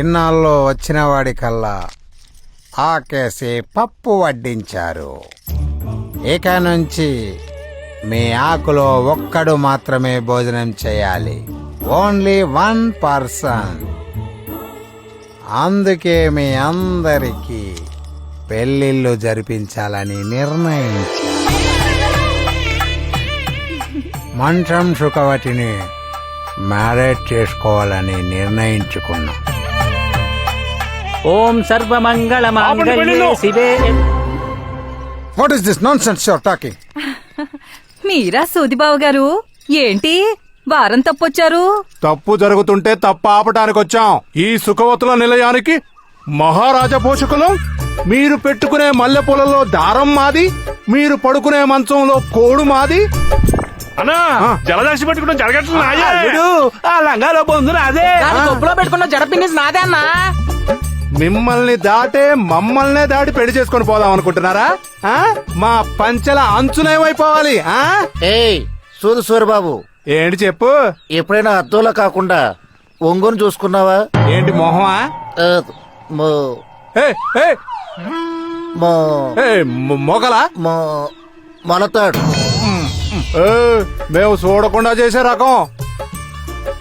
ఇన్నాళ్ళు వచ్చిన వాడికల్లా ఆకేసి పప్పు వడ్డించారు. ఇక నుంచి మీ ఆకులో ఒక్కడు మాత్రమే భోజనం చేయాలి. ఓన్లీ వన్ పర్సన్ అందుకే మీ అందరికీ పెళ్ళిళ్ళు జరిపించాలని నిర్ణయించారు మంచం సుఖవతిని మ్యారేజ్ చేసుకోవాలని నిర్ణయించుకున్నాం. ఓం సర్వమంగళ మాంగళ్యే శివే. What is this nonsense your talking మీరా సూదిబాబు గారు? ఏంటి? వారం తప్పొచ్చారు? తప్పు జరుగుతుంటే తప్పు ఆపటానికి వచ్చాం. ఈ సుఖవతుల నిలయానికి మహారాజా పోషకులం మీరు పెట్టుకునే మల్లెపూలలో దారం మాది మీరు పడుకునే మంచంలో కోడు మాది. అన్నా జలదాసి పట్టుకుంటాం జరగట్లేదు ఆ లంగాలో దాని కొప్పులో పెట్టుకున్న జడపిన్నిస్ నాదే అన్నా. మిమ్మల్ని దాటే మమ్మల్నే దాటి పెళ్ళి చేసుకొని పోదాం అనుకుంటున్నారా? ఆ? మా పంచల అంచునేమైపోవాలి ఆ? ఏయ్ సూరు సూరిబాబు. ఏంటి చెప్పు? ఎప్పుడైనా అద్దంలో కాకుండా ఒంగుని చూసుకున్నావా? ఏంటి మొహమా? ఆ, మో ఏ, ఏ, మో ఏ, మొ- మొగలా? మో మొలతాడు. ఏ, మేము చూడకుండా చేసే రకం.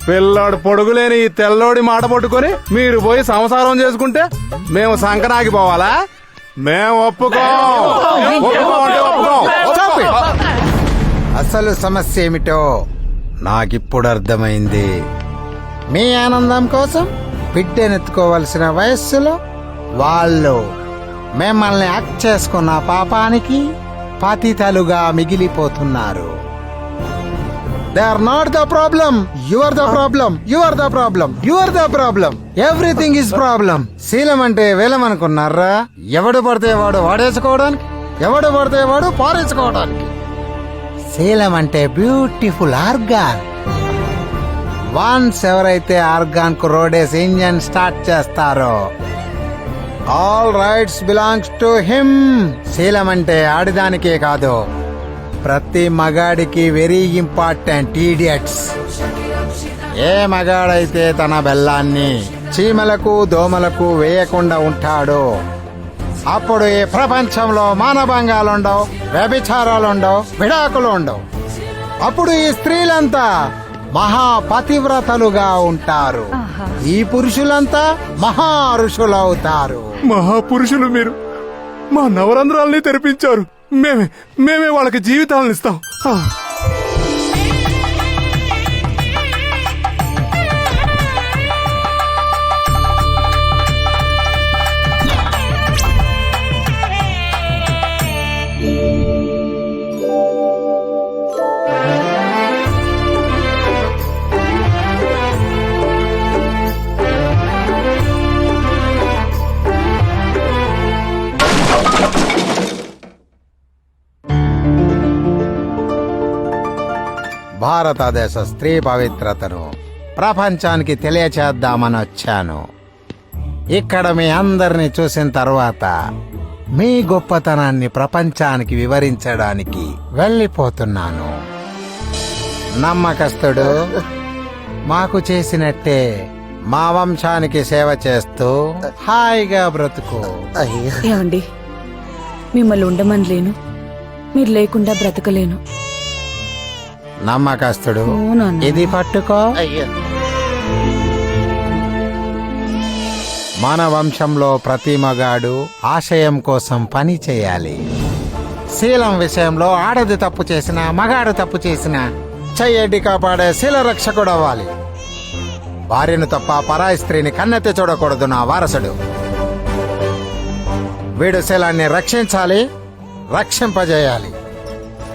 పిల్లాడు పొడుగులేని ఈ తెల్లోడి మాట పట్టుకొని మీరు పోయి సంసారం చేసుకుంటే మేము సంకనాకి పోవాలా? మేము ఒప్పుకోం. ఒప్పుకోం. అసలు సమస్య ఏమిటో నాకిప్పుడు అర్థమైంది. మీ ఆనందం కోసం బిడ్డనెత్తుకోవలసిన వయస్సులో వాళ్ళు మిమ్మల్ని యాక్ట్ చేసుకున్న పాపానికి పతితలుగా మిగిలిపోతున్నారు. They are not the problem you are the problem you are the problem you are the problem everything is problem శీలం అంటే వేలం అనుకున్నారా? ఎవడు పడితే వాడు వాడేసుకోవడానికి? ఎవడు పడితే వాడు పారేసుకోవడానికి? శీలం అంటే బ్యూటిఫుల్ ఆర్గాన్ వన్స్ ఎవరైతే ఆర్గాన్కు రోడేసి ఇంజన్ స్టార్ట్ చేస్తారో all rights belongs to him శీలం అంటే ఆడిదానికే కాదు. ప్రతి మగాడికి వెరీ ఇంపార్టెంట్ ఈడియట్స్. ఏ మగాడైతే తన బెల్లాన్ని చీమలకు దోమలకు వేయకుండా ఉంటాడో అప్పుడు ఈ ప్రపంచంలో మానభంగాలుండవు వ్యభిచారాలుండవు విడాకులు ఉండవు అప్పుడు ఈ స్త్రీలంతా మహా పతివ్రతలుగా ఉంటారు ఈ పురుషులంతా మహా ఋషులవుతారు మహాపురుషులు మీరు. మా నవరంధ్రాల్ని తెరిపించారు. మేమే మేమే వాళ్ళకి జీవితాలను ఇస్తాం. భారతదేశ స్త్రీ పవిత్రతను ప్రపంచానికి తెలియచేద్దామని వచ్చాను. ఇక్కడ మీ అందరిని చూసిన తర్వాత మీ గొప్పతనాన్ని ప్రపంచానికి వివరించడానికి వెళ్ళిపోతున్నాను. నమ్మకస్తుడు మాకు చేసినట్టే మా వంశానికి సేవ చేస్తూ హాయిగా బ్రతుకు. అయ్యా ఏమండి? మిమ్మల్ని ఉండమని లేను మీరు లేకుండా బ్రతకలేను. నమ్మకస్తుడు. ఇది పట్టుకో. మన వంశంలో ప్రతి మగాడు ఆశయం కోసం పని చేయాలి. శీలం విషయంలో ఆడది తప్పు చేసిన మగాడు తప్పు చేసిన చెయ్యడ్డి కాపాడే శీల రక్షకుడు అవ్వాలి. భార్యను తప్ప పరాయి స్త్రీని కన్నెత్తి చూడకూడదు నా వారసుడు. వీడు శీలాన్ని రక్షించాలి రక్షింపజేయాలి.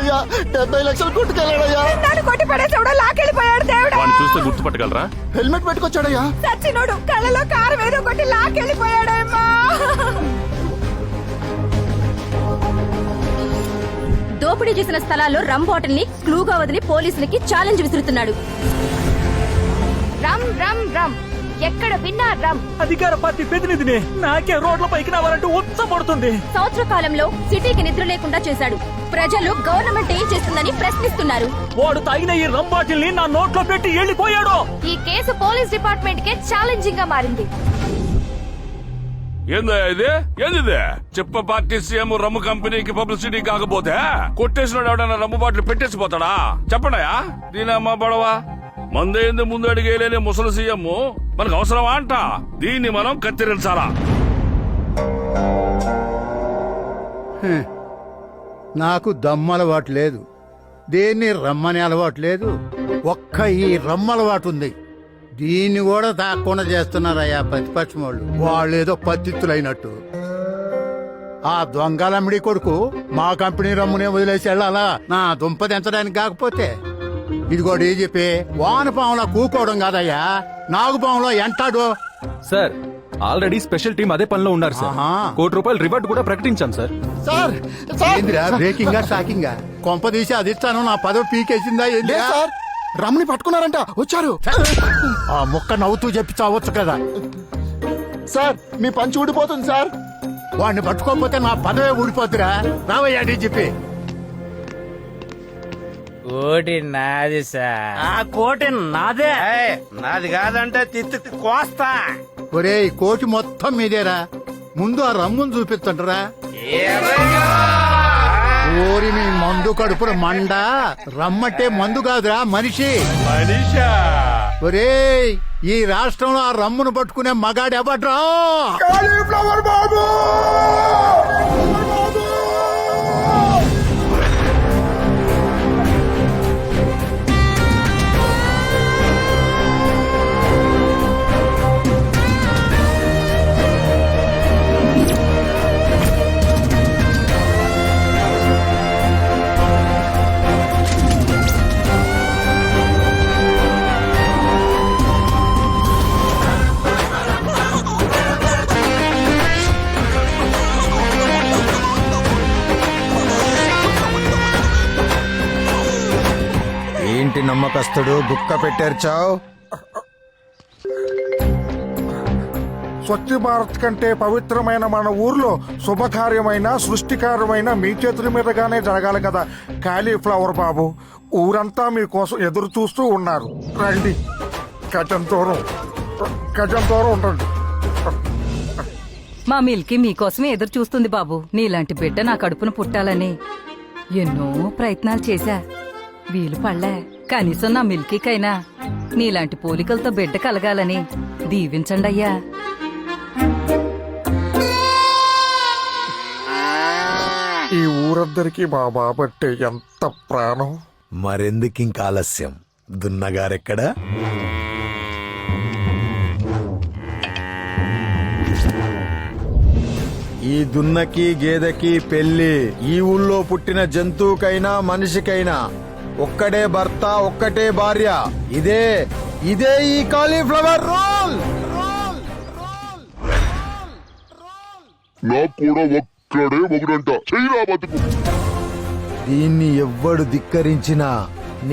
అయ్యా డెబ్బై లక్షలు కొట్టుకెళ్ళాడయ్యా. నన్ను లాకెళ్ళిపోయాడు దేవుడు. వాడిని చూస్తే గుర్తుపట్టగలరా? హెల్మెట్ పెట్టుకొచ్చాడయ్యా. సచ్చినోడు కళ్ళలో కారు వేరు కొట్టి లాకెళ్ళిపోయాడమ్మా దోపిడీ చేసిన స్థలాల్లో రమ్ బాటిల్ని క్లూగా వదిలి పోలీసులకి ఛాలెంజ్ విసురుతున్నాడు. రమ్ రమ్ రమ్ ఎక్కడ విన్నా రమ్. అధికార పార్టీ ప్రతినిధిని నాకే రోడ్ల పైకి రావాలంటూ ఉత్సపడుతుంది సంవత్సర కాలంలో సిటీకి నిద్ర లేకుండా చేశాడు. ప్రజలు గవర్నమెంట్ ఏం చేస్తుందని ప్రశ్నిస్తున్నారు. వాడు తాగిన ఈ రంబాటిల్ని నా నోట్లో పెట్టి వెళ్ళిపోయాడు ఈ కేసు పోలీస్ డిపార్ట్మెంట్ కే ఛాలెంజింగ్గా మారింది. ఏందా ఇది? ఏంది చెప్ప పార్టీ సీఎం రమ్ము కంపెనీకి పబ్లిసిటీ కాకపోతే కొట్టేసిన ఎవడన్నా రమ్ము బాటిల్ పెట్టేసిపోతాడా? చెప్పండియా దీని అమ్మ బడవా? మందేంది ముందు అడిగేలేని ముసలి సీఎం మనకు అవసరమా అంట? దీన్ని మనం కత్తిరించాలా? నాకు దమ్ము అలవాటు లేదు. దేన్ని రమ్మని అలవాటు లేదు? ఒక్క ఈ రమ్మలవాటు ఉంది. దీన్ని కూడా తాకుండా చేస్తున్నారయ్యా ప్రతిపక్షం వాళ్ళు. వాళ్ళు ఏదో పత్తిత్తులైనట్టు ఆ దొంగలమ్మిడి కొడుకు మా కంపెనీ రమ్మునే వదిలేసి వెళ్ళాలా? నా దుంప తెంచడానికి కాకపోతే. ఇదిగో చెప్పి వానపాములా కూకోవడం కాదయ్యా. నాగుపాములో ఎంటాడు సార్ ఆల్రెడీ స్పెషల్ టీం అదే పనిలో ఉన్నారు సార్. కోటి రూపాయలు రివార్డ్ కూడా ప్రకటించాం సార్. సార్ ఏందిరా బ్రేకింగ్ షాకింగ్ కొంప తీసి అది ఇస్తాను నా పదవి పీకేసిందా సార్. రమణి పట్టుకున్నారంట వచ్చారు. ఆ ముక్క నవ్వుతూ చెప్పి చావచ్చు కదా. సార్ మీ పంచి ఊడిపోతుంది సార్. వాడిని పట్టుకోకపోతే నా పదవే ఊడిపోతురా. రావయ్యా చెప్పి. కోటి నాది సార్. ఆ కోటి నాదే. నాది కాదంటే తిత్తి కోస్తా. ఒరేయ్ కోటి మొత్తం మీదేరా. ముందు ఆ రమ్మును చూపిస్తుంటరా? ఓరి మీ మందు కడుపున మండ. రమ్మంటే మందు కాదురా మనిషి. మనీషా? ఒరేయ్ ఈ రాష్ట్రంలో ఆ రమ్మును పట్టుకునే మగాడు ఎవడ్రా ఏంటి నమ్మకస్తుడు గుక్క పెట్టేర్చావు? స్వచ్ఛ భారత్ కంటే పవిత్రమైన మన ఊర్లో శుభకార్యమైన సృష్టికార్యమైన మీ చేతుల మీదగానే జరగాలి కదా కాలీఫ్లవర్ బాబు. ఊరంతా మీకోసం ఎదురు చూస్తూ ఉన్నారు. రండి. గజం దూరం. గజం దూరం ఉండండి. మా మిల్కీ మీకోసమే ఎదురు చూస్తుంది బాబు. నీలాంటి బిడ్డ నా కడుపున పుట్టాలని. ఎన్నో ప్రయత్నాలు చేశా. వీలు పడలే. కనీసం నా మిల్కీకైనా. నీలాంటి పోలికలతో బిడ్డ కలగాలని దీవించండి అయ్యా. ఈ ఊరందరికీ మా బాబంటే ఎంత ప్రాణం. మరెందుకింక ఆలస్యం? దున్నగారెక్కడ? ఈ దున్నకి గేదెకి పెళ్ళి ఈ ఊళ్ళో పుట్టిన జంతువుకైనా మనిషికైనా ఒక్కడే భర్త ఒక్కటే భార్య. ఇదే ఇదే ఈ కాలీఫ్లవర్ రూల్! నాకు కూడా ఒక్కడే మొగుడంట. చెయ్యిరా బతుకు. దీన్ని ఎవ్వడు ధిక్కరించినా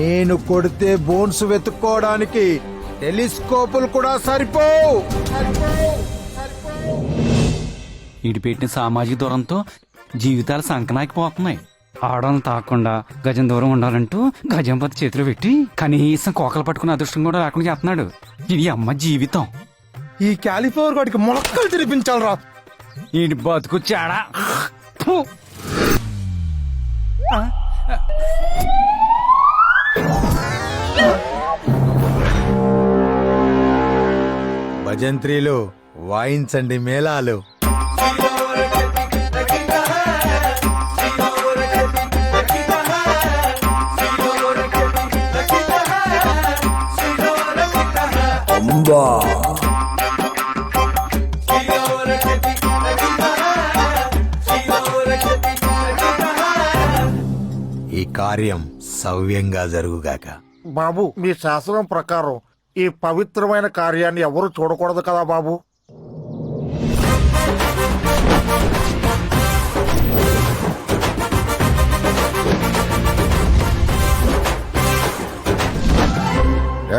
నేను కొడితే బోన్స్ వెతుక్కోవడానికి టెలిస్కోపులు కూడా సరిపోవు ఇటు పెట్టిన సామాజిక దూరంతో జీవితాలు సంకనాకిపోతున్నాయి. ఆడవాళ్ళని తాకుండా గజం దూరం ఉండాలంటూ గజం పత్తి చేతిలో పెట్టి కనీసం కోకలు పట్టుకునే అదృష్టం కూడా లేకుండా చేస్తున్నాడు. ఇది అమ్మ జీవితం. ఈ కాలిఫ్లవర్ వాడికి మొలక్కలు తినిపించాలరా. ఈ బతుకు చాడా. భజంత్రీలు వాయించండి మేళాలు. కార్యం సవ్యంగా జరుగుగాక. బాబు మీ శాస్త్రం ప్రకారం ఈ పవిత్రమైన కార్యాన్ని ఎవరు చూడకూడదు కదా బాబు?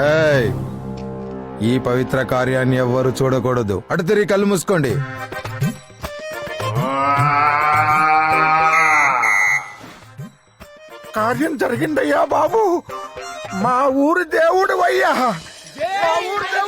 ఏయ్, ఈ పవిత్ర కార్యాన్ని ఎవ్వరు చూడకూడదు. అటు తిరిగి కళ్ళు మూసుకోండి. కార్యం జరిగిందయ్యా బాబు. మా ఊరి దేవుడు అయ్యా. మా